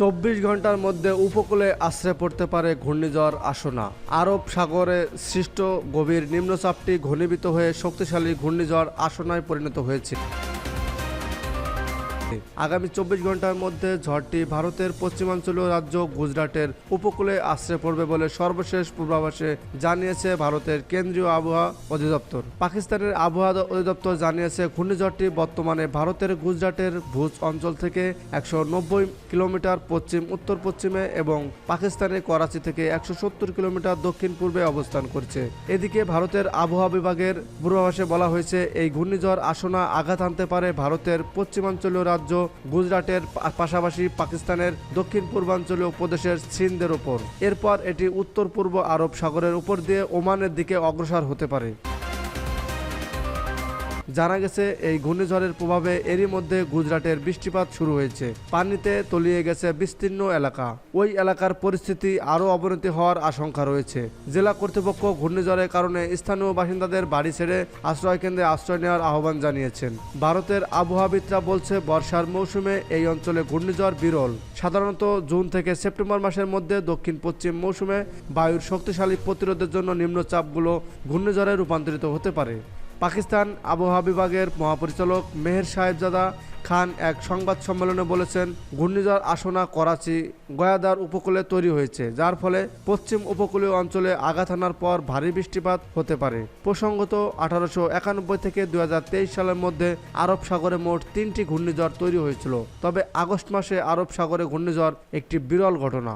চব্বিশ ঘণ্টার মধ্যে উপকূলে আশ্রয় পড়তে পারে ঘূর্ণিঝড় আসনা আরব সাগরে সৃষ্ট গভীর নিম্নচাপটি ঘনীভূত হয়ে শক্তিশালী ঘূর্ণিঝড় আসনায় পরিণত হয়েছে। আগামী চব্বিশ ঘণ্টার মধ্যে ঝড়টি ভারতের পশ্চিমাঞ্চলীয় রাজ্য গুজরাটের উপকূলে আশ্রে পড়বে বলে সর্বশেষ পূর্বাভাসে জানিয়েছে ভারতের কেন্দ্রীয় আবহাওয়া অধিদপ্তর। পাকিস্তানের আবহাওয়া অধিদপ্তর জানিয়েছে, ঘূর্ণিঝড়টি বর্তমানে ভারতের গুজরাটের ভুজ অঞ্চল থেকে একশো নব্বই কিলোমিটার পশ্চিম, উত্তর পশ্চিমে এবং পাকিস্তানের করাচি থেকে একশো সত্তর কিলোমিটার দক্ষিণ পূর্বে অবস্থান করছে। এদিকে ভারতের আবহাওয়া বিভাগের পূর্বাভাসে বলা হয়েছে, এই ঘূর্ণিঝড় আসনা আঘাত আনতে পারে ভারতের পশ্চিমাঞ্চলীয় রাজ্য গুজরাটের পাশাপাশি পাকিস্তানের দক্ষিণ পূর্বাঞ্চলীয় প্রদেশের সিন্ধের ওপর এরপর এটি উত্তর পূর্ব আরব সাগরের উপর দিয়ে ওমানের দিকে অগ্রসর হতে পারে। জানা গেছে, এই ঘূর্ণিঝড়ের প্রভাবে এরই মধ্যে গুজরাটের বৃষ্টিপাত শুরু হয়েছে। পানিতে তলিয়ে গেছে বিস্তীর্ণ এলাকা। ওই এলাকার পরিস্থিতি আরও অবনতি হওয়ার আশঙ্কা রয়েছে। জেলা কর্তৃপক্ষ ঘূর্ণিঝড়ের কারণে স্থানীয় বাসিন্দাদের বাড়ি ছেড়ে আশ্রয় কেন্দ্রে আশ্রয় নেওয়ার আহ্বান জানিয়েছেন। ভারতের আবহাওয়াবিদরা বলছে, বর্ষার মৌসুমে এই অঞ্চলে ঘূর্ণিঝড় বিরল। সাধারণত জুন থেকে সেপ্টেম্বর মাসের মধ্যে দক্ষিণ পশ্চিম মৌসুমে বায়ুর শক্তিশালী প্রতিরোধের জন্য নিম্নচাপগুলো ঘূর্ণিঝড়ে রূপান্তরিত হতে পারে। পাকিস্তান আবহাওয়া বিভাগের মহাপরিচালক মেহের সাহেবজাদা খান এক সংবাদ সম্মেলনে বলেছেন, ঘূর্ণিঝড় আসনা করাচি, গয়াদার উপকূলে তৈরি হয়েছে, যার ফলে পশ্চিম উপকূলীয় অঞ্চলে আঘাত হানার পর ভারী বৃষ্টিপাত হতে পারে। প্রসঙ্গত, আঠারোশো একানব্বই থেকে দু হাজার তেইশ সালের মধ্যে আরব সাগরে মোট তিনটি ঘূর্ণিঝড় তৈরি হয়েছিল। তবে আগস্ট মাসে আরব সাগরে ঘূর্ণিঝড় একটি বিরল ঘটনা।